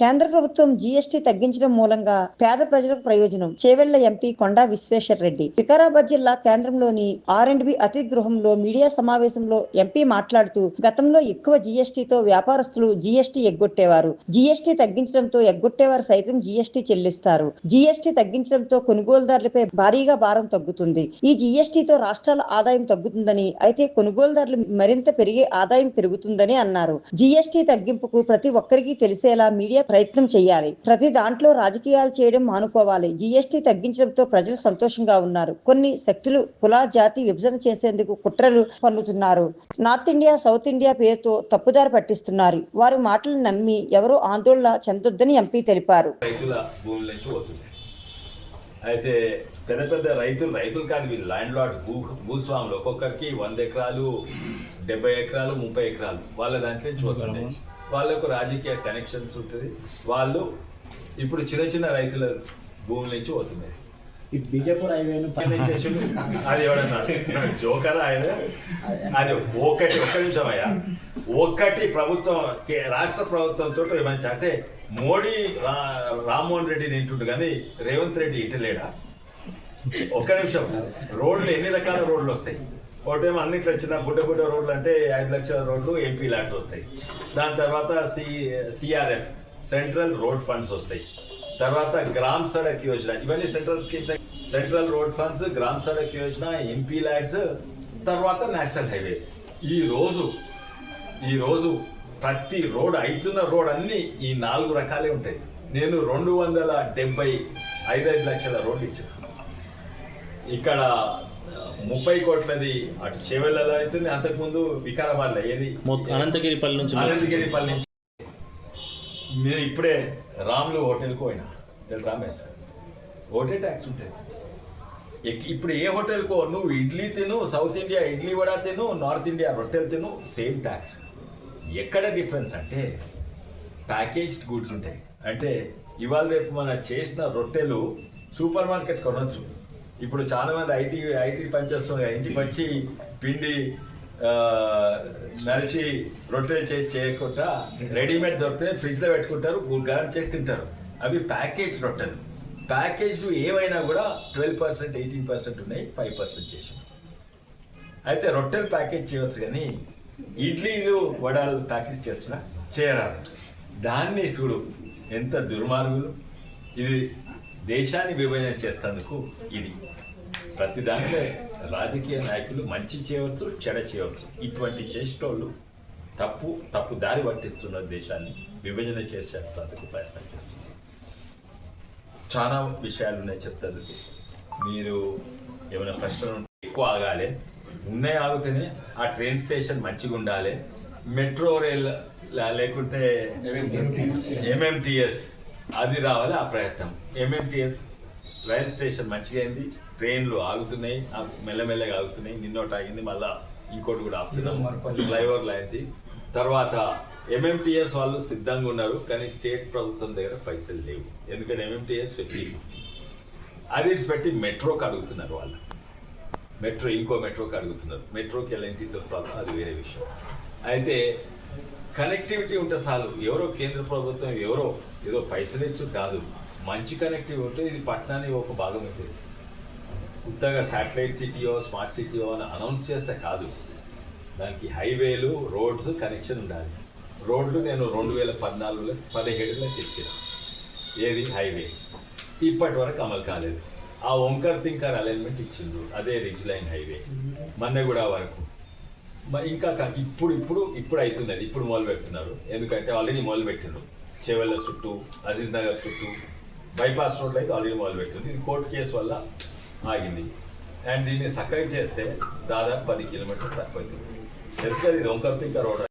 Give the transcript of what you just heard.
కేంద్ర ప్రభుత్వం జీఎస్టీ తగ్గించడం మూలంగా పేద ప్రజలకు ప్రయోజనం. చేవెళ్ళ ఎంపీ కొండా విశ్వేశ్వర్ రెడ్డి. వికారాబాద్ జిల్లా కేంద్రంలోని ఆర్ అండ్ బి అతిథి గృహంలో మీడియా సమావేశంలో ఎంపీ మాట్లాడుతూ గతంలో ఎక్కువ జీఎస్టీతో వ్యాపారస్తులు జీఎస్టీ ఎగ్గొట్టేవారు. జీఎస్టీ తగ్గించడంతో ఎగ్గొట్టేవారు సైతం జీఎస్టీ చెల్లిస్తారు. జీఎస్టీ తగ్గించడంతో కొనుగోలుదారులపై భారీగా భారం తగ్గుతుంది. ఈ జీఎస్టీతో రాష్ట్రాల ఆదాయం తగ్గుతుందని అయితే కొనుగోలుదారులు మరింత పెరిగే ఆదాయం పెరుగుతుందని అన్నారు. జీఎస్టీ తగ్గింపుకు ప్రతి ఒక్కరికి తెలిసేలా మీడియా ప్రయత్నం చేయాలి. ప్రతి దాంట్లో రాజకీయాలు చేయడం మానుకోవాలి. జీఎస్టీ తగ్గించడంతో ప్రజలు సంతోషంగా ఉన్నారు. కొన్ని శక్తులు కుల జాతి విభజన చేసేందుకు కుట్రలు పన్నుతున్నారు. నార్త్ ఇండియా సౌత్ ఇండియా పేరుతో తప్పుదారి పట్టిస్తున్నారు. వారి మాటలు నమ్మి ఎవరూ ఆందోళన చెందొద్దని ఎంపీ తెలిపారు. అయితే పెద్ద పెద్ద రైతులు రైతులు కాదు వీళ్ళు. ల్యాండ్ లార్డ్ భూ భూస్వాములు. ఒక్కొక్కరికి వంద ఎకరాలు డెబ్బై ఎకరాలు ముప్పై ఎకరాలు. వాళ్ళ దాంట్లో నుంచి పోతుంది వాళ్ళకు రాజకీయ కనెక్షన్స్ ఉంటుంది. వాళ్ళు ఇప్పుడు చిన్న చిన్న రైతుల భూముల నుంచి ఈ బీజేపూర్ హైవేను? అది ఎవడన్నా? జోకరా ఆయన? అది ఒకటి ఒక్క నిమిషం అయ్యా. ఒక్కటి ప్రభుత్వం రాష్ట్ర ప్రభుత్వంతో ఏమంటే అంటే మోడీ రామ్మోహన్ రెడ్డి తింటుండు కానీ రేవంత్ రెడ్డి ఇటలేడా? ఒక్క నిమిషం. రోడ్లు ఎన్ని రకాల రోడ్లు వస్తాయి? ఒకటేమో అన్నిట్లో చిన్న గుడ్డ గుడ్డ రోడ్లు అంటే ఐదు లక్షల రోడ్లు ఎంపీ లాట్లు వస్తాయి. దాని తర్వాత C CRF central road funds వస్తాయి. తర్వాత గ్రామ్ సడక్ యోజన ఇవన్నీ central schemes central road funds Gram Sadak Yojana MP LADS తర్వాత నేషనల్ హైవేస్ ఈ రోజు ఈ రోజు ప్రతి రోడ్ అవుతున్న రోడ్ అన్ని ఈ నాలుగు రకాలే ఉంటాయి. నేను రెండు వందల డెబ్బై ఐదైదు లక్షల రోడ్లు ఇచ్చాను. ఇక్కడ ముప్పై కోట్లది అటు చేవెళ్ళలో అవుతుంది. అంతకుముందు వికారాబాద్లో ఏది అనంతగిరిపల్లి నుంచి అనంతగిరిపల్లి నుంచి. నేను ఇప్పుడే రాములు హోటల్కి పోయినా. తెలుసా మెస్ హోటల్ ట్యాక్స్ ఉంటుంది. ఇప్పుడు ఏ హోటల్కో నువ్వు ఇడ్లీ తిను సౌత్ ఇండియా ఇడ్లీ వడ తిను నార్త్ ఇండియా రొట్టెలు తిను సేమ్ ట్యాక్స్. ఎక్కడ డిఫరెన్స్ అంటే ప్యాకేజ్డ్ గుడ్స్ ఉంటాయి. అంటే ఇవాళ రేపు మనం చేసిన రొట్టెలు సూపర్ మార్కెట్ కొనొచ్చు. ఇప్పుడు చాలా మంది ఐటీ ఐటీ పనిచేస్తున్నారు. ఇంటికి వచ్చి పిండి ఆ, రొట్టెలు చేసి చేయకుండా రెడీమేడ్ దొరికితే ఫ్రిడ్జ్లో పెట్టుకుంటారు గరం చేసి తింటారు. అవి ప్యాకేజ్ రొట్టెలు. ప్యాకేజ్ ఏమైనా కూడా ట్వెల్వ్ పర్సెంట్ ఎయిటీన్ పర్సెంట్ ఉన్నాయి ఫైవ్ పర్సెంట్ చేసి. అయితే రొట్టెలు ప్యాకేజ్ చేయవచ్చు కానీ ఇడ్లీలు వడాలు ప్యాకేజ్ చేస్తున్నా చేయరాదు. దాన్ని చూడు ఎంత దుర్మార్గులు. ఇది దేశాన్ని విభజన చేస్తందుకు ఇది. ప్రతి దాంట్లో రాజకీయ నాయకులు మంచి చేయవచ్చు చెడ చేయవచ్చు. ఇటువంటి చేసేటోళ్ళు తప్పు తప్పు దారి పట్టిస్తున్న దేశాన్ని విభజన చేసేందుకు ప్రయత్నం చేస్తున్నారు. చాలా విషయాలు ఉన్నాయి చెప్తారు మీరు ఏమైనా ప్రశ్నలు ఉంటే ఎక్కువ ఆగాలి. ఉన్నాయి ఆగితేనే ఆ ట్రైన్ స్టేషన్ మంచిగా ఉండాలి. మెట్రో రైల్ లేకుంటే ఎంఎంటిఎస్ అది రావాలి ఆ ప్రయత్నం. ఎంఎంటిఎస్ రైల్ స్టేషన్ మంచిగా అయింది. ట్రైన్లు ఆగుతున్నాయి మెల్లమెల్లగా ఆగుతున్నాయి. నిన్నోటి ఆగింది మళ్ళా ఇంకోటి కూడా ఆపుతున్నాం. ఫ్లైఓవర్లు అయింది. తర్వాత ఎంఎంటిఎస్ వాళ్ళు సిద్ధంగా ఉన్నారు కానీ స్టేట్ ప్రభుత్వం దగ్గర పైసలు లేవు. ఎందుకంటే ఎంఎంటిఎస్ ఫిఫ్టీ అది ఇట్స్ పెట్టి మెట్రోకి అడుగుతున్నారు వాళ్ళు. మెట్రో ఇంకో మెట్రోకి అడుగుతున్నారు. మెట్రోకి ఎల్ఎన్టీతో ప్రాబ్లం అది వేరే విషయం. అయితే కనెక్టివిటీ ఉంటే చాలు. ఎవరో కేంద్ర ప్రభుత్వం ఎవరో ఏదో పైసలు ఇచ్చు కాదు. మంచి కనెక్టివిటీ ఉంటే ఇది పట్టణానికి ఒక భాగం అవుతుంది. కొత్తగా శాటిలైట్ సిటీయో స్మార్ట్ సిటీయో అని అనౌన్స్ చేస్తే కాదు. దానికి హైవేలు రోడ్స్ కనెక్షన్ ఉండాలి. రోడ్లు నేను రెండు వేల పద్నాలుగులో పదిహేడులో తెచ్చిన. ఏది? హైవే. ఇప్పటి వరకు అమలు కాలేదు. ఆ ఓంకర్ తింకర్ అలైన్మెంట్ ఇచ్చిండ్రు అదే రిజ్ లైన్ హైవే. మన్నెగూడ వరకు. ఇంకా కా- ఇప్పుడు ఇప్పుడు ఇప్పుడు అవుతున్నది ఇప్పుడు మొదలు పెడుతున్నారు. ఎందుకంటే ఆల్రెడీ మొదలు పెట్టిండ్రు. చేవెళ్ళ చుట్టూ అజీజ్ నగర్ చుట్టూ బైపాస్ రోడ్ అయితే ఆల్రెడీ మొదలు పెట్టింది ఇది కోర్టు కేసు వల్ల ఆగింది. అండ్ దీన్ని సక్కగా చేస్తే దాదాపు పది కిలోమీటర్లు తక్కువ అవుతుంది తెలుసు కదా ఇది ఓంకర్ రోడ్